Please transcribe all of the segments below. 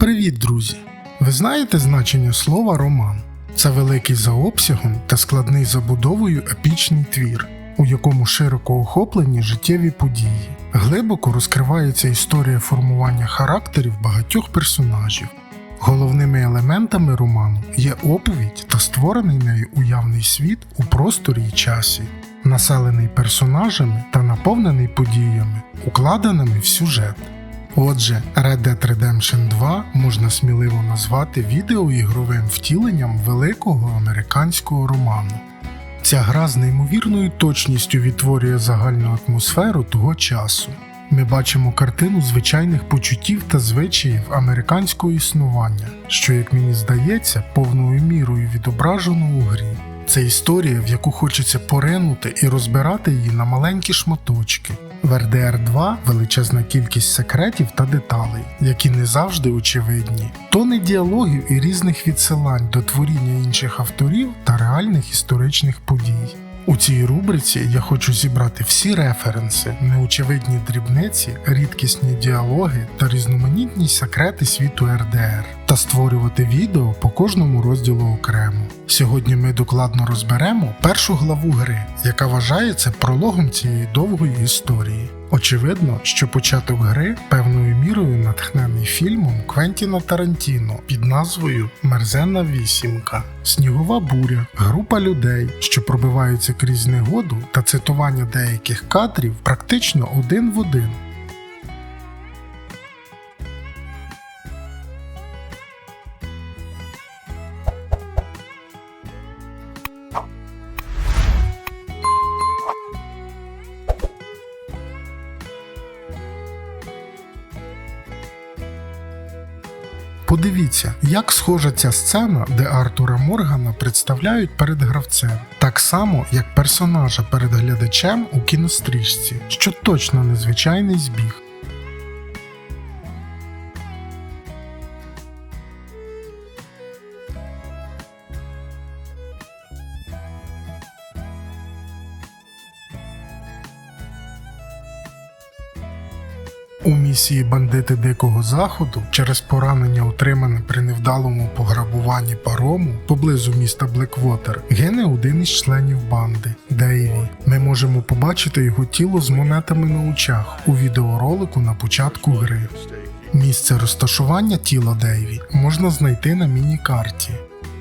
Привіт, друзі! Ви знаєте значення слова роман? Це великий за обсягом та складний забудовою епічний твір, у якому широко охоплені життєві події. Глибоко розкривається історія формування характерів багатьох персонажів. Головними елементами роману є оповідь та створений нею уявний світ у просторі й часі, населений персонажами та наповнений подіями, укладеними в сюжет. Отже, Red Dead Redemption 2 можна сміливо назвати відеоігровим втіленням великого американського роману. Ця гра з неймовірною точністю відтворює загальну атмосферу того часу. Ми бачимо картину звичайних почуттів та звичаїв американського існування, що, як мені здається, повною мірою відображено у грі. Це історія, в яку хочеться поринути і розбирати її на маленькі шматочки. В RDR 2 величезна кількість секретів та деталей, які не завжди очевидні, тони діалогів і різних відсилань до творіння інших авторів та реальних історичних подій. У цій рубриці я хочу зібрати всі референси, неочевидні дрібниці, рідкісні діалоги та різноманітні секрети світу РДР та створювати відео по кожному розділу окремо. Сьогодні ми докладно розберемо першу главу гри, яка вважається прологом цієї довгої історії. Очевидно, що початок гри певною мірою натхнений фільмом Квентіна Тарантіно під назвою Мерзенна вісімка, снігова буря, група людей, що пробиваються крізь негоду та цитування деяких кадрів практично один в один. Подивіться, як схожа ця сцена, де Артура Моргана представляють перед гравцем, так само як персонажа перед глядачем у кінострічці, що точно незвичайний збіг. У місії бандити Дикого Заходу через поранення, отримане при невдалому пограбуванні парому поблизу міста Блеквотер, гине один із членів банди Дейві. Ми можемо побачити його тіло з монетами на очах у відеоролику на початку гри. Місце розташування тіла Дейві можна знайти на міні-карті.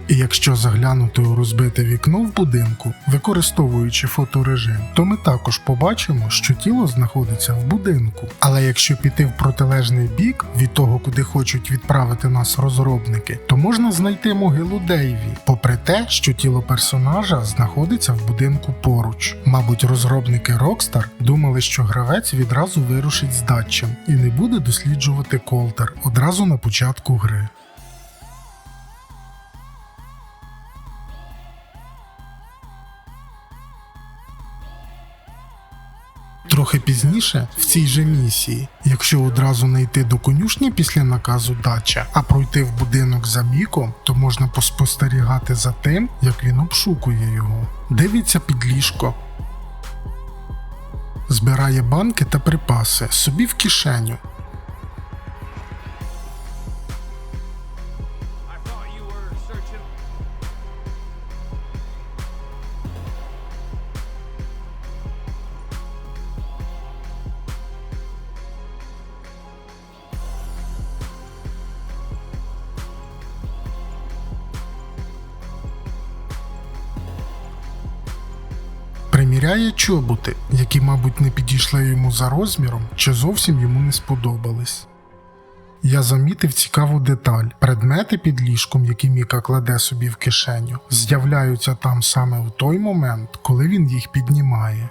І якщо заглянути у розбите вікно в будинку, використовуючи фоторежим, то ми також побачимо, що тіло знаходиться в будинку. Але якщо піти в протилежний бік від того, куди хочуть відправити нас розробники, то можна знайти могилу Дейві, попри те, що тіло персонажа знаходиться в будинку поруч. Мабуть, розробники Rockstar думали, що гравець відразу вирушить з датчем і не буде досліджувати колтер одразу на початку гри. Трохи пізніше, в цій же місії, якщо одразу не йти до конюшні після наказу дача, а пройти в будинок за біком, то можна поспостерігати за тим, як він обшукує його. Дивиться під ліжко, збирає банки та припаси собі в кишеню. Приміряє чоботи, які, мабуть, не підійшли йому за розміром чи зовсім йому не сподобались. Я замітив цікаву деталь. Предмети під ліжком, які Міка кладе собі в кишеню, з'являються там саме в той момент, коли він їх піднімає.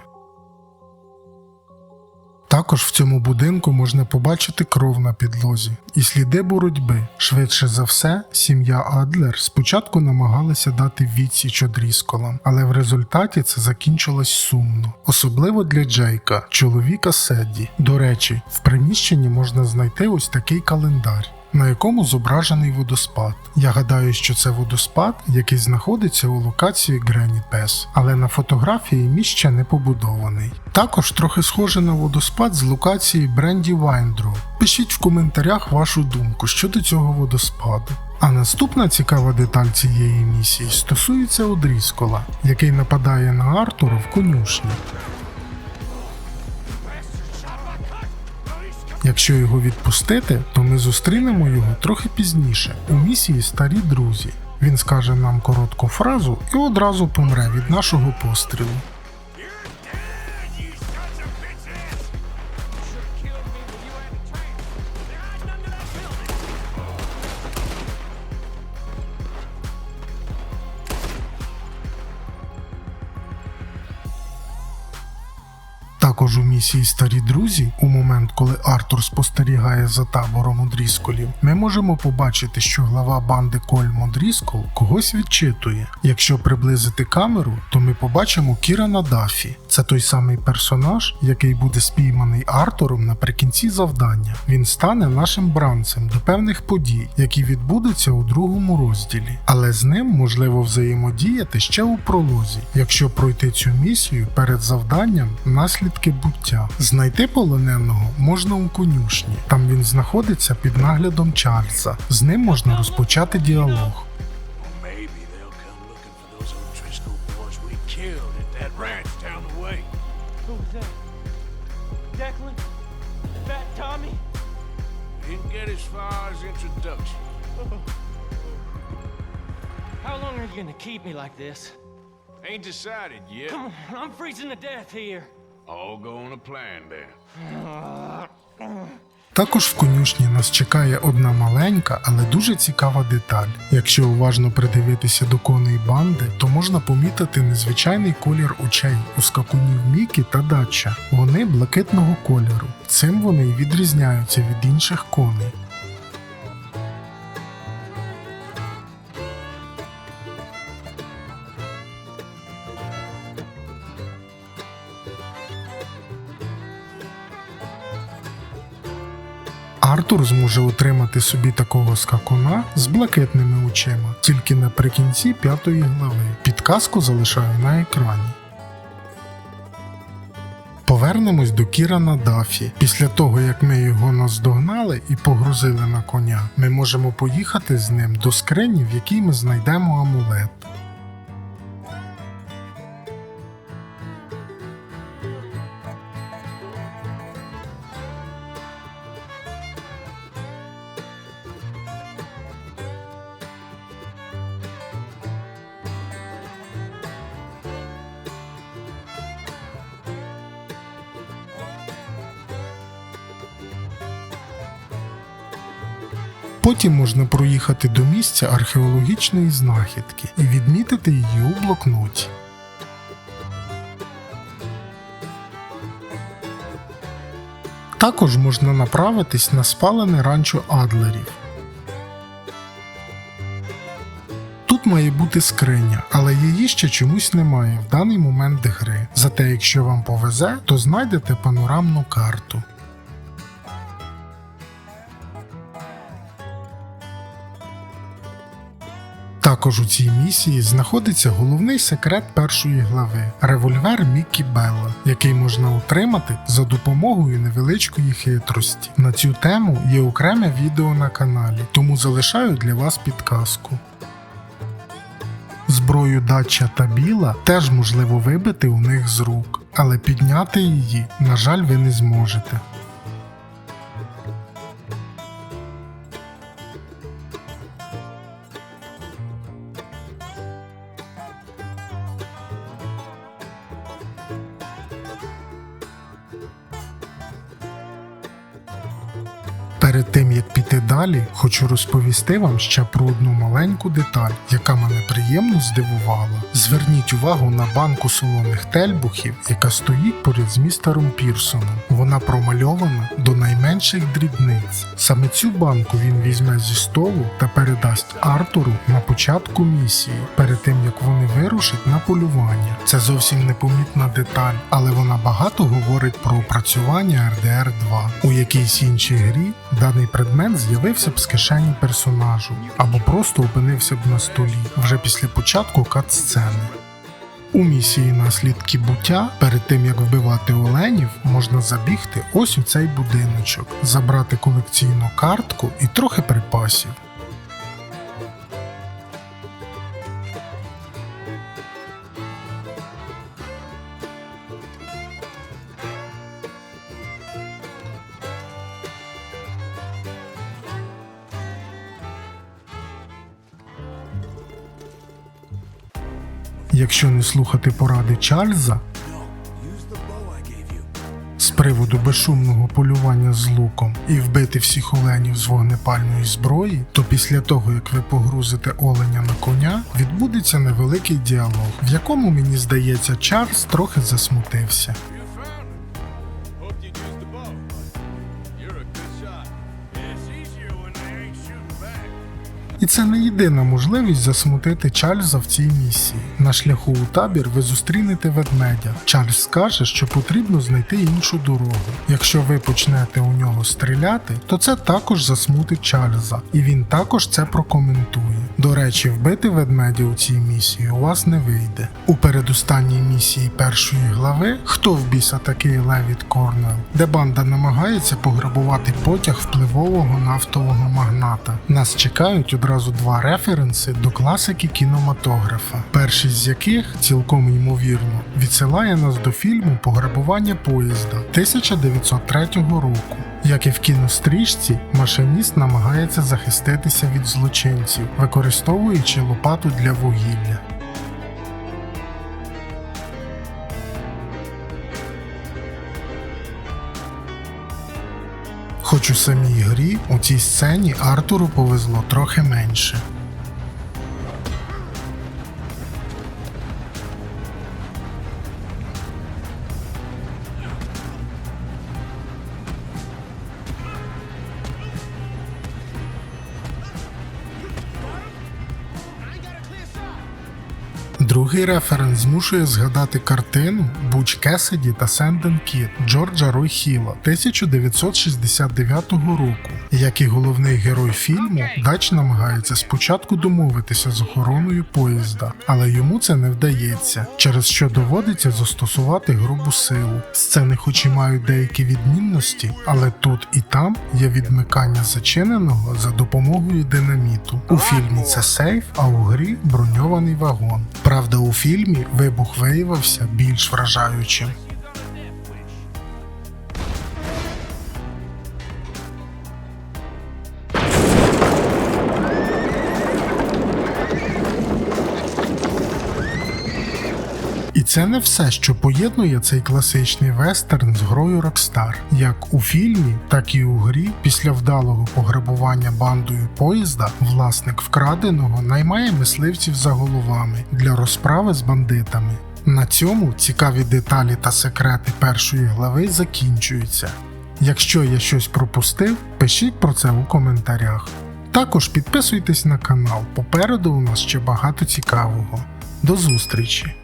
Також в цьому будинку можна побачити кров на підлозі і сліди боротьби. Швидше за все, сім'я Адлер спочатку намагалася дати відсіч одрізколам, але в результаті це закінчилось сумно, особливо для Джейка, чоловіка Седді. До речі, в приміщенні можна знайти ось такий календар. На якому зображений водоспад. Я гадаю, що це водоспад, який знаходиться у локації Грені Пес, але на фотографії міст ще не побудований. Також трохи схоже на водоспад з локації Бренді Вайндроу. Пишіть в коментарях вашу думку щодо цього водоспаду. А наступна цікава деталь цієї місії стосується Одріскола, який нападає на Артура в конюшні. Якщо його відпустити, то ми зустрінемо його трохи пізніше у місії Старі друзі. Він скаже нам коротку фразу і одразу помре від нашого пострілу. Також у місії Старі друзі, у момент, коли Артур спостерігає за табором одрісколів, ми можемо побачити, що глава банди Кольм Одріскол когось відчитує. Якщо приблизити камеру, то ми побачимо Кірана Дафі. Це той самий персонаж, який буде спійманий Артуром наприкінці завдання. Він стане нашим бранцем до певних подій, які відбудуться у другому розділі. Але з ним можливо взаємодіяти ще у пролозі, якщо пройти цю місію перед завданням наслідки буття. Знайти полоненого можна у конюшні. Там він знаходиться під наглядом Чарльза. З ним можна розпочати діалог. How long are you gonna keep me like this? Ain't decided yet. Come on, I'm freezing to death here. Також в конюшні нас чекає одна маленька, але дуже цікава деталь. Якщо уважно придивитися до коней банди, то можна помітити незвичайний колір очей у скакунів Мікі та Дача. Вони блакитного кольору. Цим вони й відрізняються від інших коней. Артур зможе отримати собі такого скакуна з блакитними очима тільки наприкінці п'ятої глави. Підказку залишаю на екрані. Повернемось до Кірана Дафі. Після того, як ми його наздогнали і погрузили на коня, ми можемо поїхати з ним до скрині, в якій ми знайдемо амулет. Потім можна проїхати до місця археологічної знахідки і відмітити її у блокноті. Також можна направитись на спалене ранчо Адлерів. Тут має бути скриня, але її ще чомусь немає в даний момент гри. Зате, якщо вам повезе, то знайдете панорамну карту. Також у цій місії знаходиться головний секрет першої глави револьвер Мікі Белла, який можна отримати за допомогою невеличкої хитрості. На цю тему є окреме відео на каналі, тому залишаю для вас підказку. Зброю Дача та Біла теж можливо вибити у них з рук, але підняти її, на жаль, ви не зможете. Перед тим як піти далі, хочу розповісти вам ще про одну маленьку деталь, яка мене приємно здивувала. Зверніть увагу на банку солоних тельбухів, яка стоїть поряд з містером Пірсоном. Вона промальована до найменших дрібниць. Саме цю банку він візьме зі столу та передасть Артуру на початку місії, перед тим як вони вирушать на полювання. Це зовсім непомітна деталь, але вона багато говорить про опрацювання RDR 2. У якійсь іншій грі даний предмет з'явився б з кишені персонажу або просто опинився б на столі вже після початку кат-сцени. У місії наслідки буття перед тим як вбивати оленів, можна забігти ось у цей будиночок, забрати колекційну картку і трохи припасів. Якщо не слухати поради Чарльза, з приводу безшумного полювання з луком і вбити всіх оленів з вогнепальної зброї, то після того як ви погрузите оленя на коня, відбудеться невеликий діалог, в якому мені здається, Чарльз трохи засмутився. І це не єдина можливість засмутити Чарльза в цій місії. На шляху у табір ви зустрінете ведмедя. Чарльз скаже, що потрібно знайти іншу дорогу. Якщо ви почнете у нього стріляти, то це також засмутить Чарльза, і він також це прокоментує. До речі, вбити ведмедя у цій місії у вас не вийде. У передостанній місії першої глави Хто в біса такий Левіт Корнел, де банда намагається пограбувати потяг впливового нафтового магната. Нас чекають одразу два референси до класики кінематографа, перший з яких, цілком ймовірно, відсилає нас до фільму Пограбування поїзда 1903 року. Як і в кінострічці, машиніст намагається захиститися від злочинців, використовуючи лопату для вугілля. У самій грі у цій сцені Артуру повезло трохи менше. Другий референс змушує згадати картину Буч Кесіді та Сенден Кіт Джорджа Рой Хіла 1969 року. Як і головний герой фільму, Дач намагається спочатку домовитися з охороною поїзда, але йому це не вдається, через що доводиться застосувати грубу силу. Сцени, хоч і мають деякі відмінності, але тут і там є відмикання зачиненого за допомогою динаміту. У фільмі це сейф, а у грі броньований вагон. Правда, у фільмі вибух виявився більш вражаючим. Це не все, що поєднує цей класичний вестерн з грою Rockstar. Як у фільмі, так і у грі, після вдалого пограбування бандою поїзда, власник вкраденого наймає мисливців за головами для розправи з бандитами. На цьому цікаві деталі та секрети першої глави закінчуються. Якщо я щось пропустив, пишіть про це у коментарях. Також підписуйтесь на канал, попереду у нас ще багато цікавого. До зустрічі!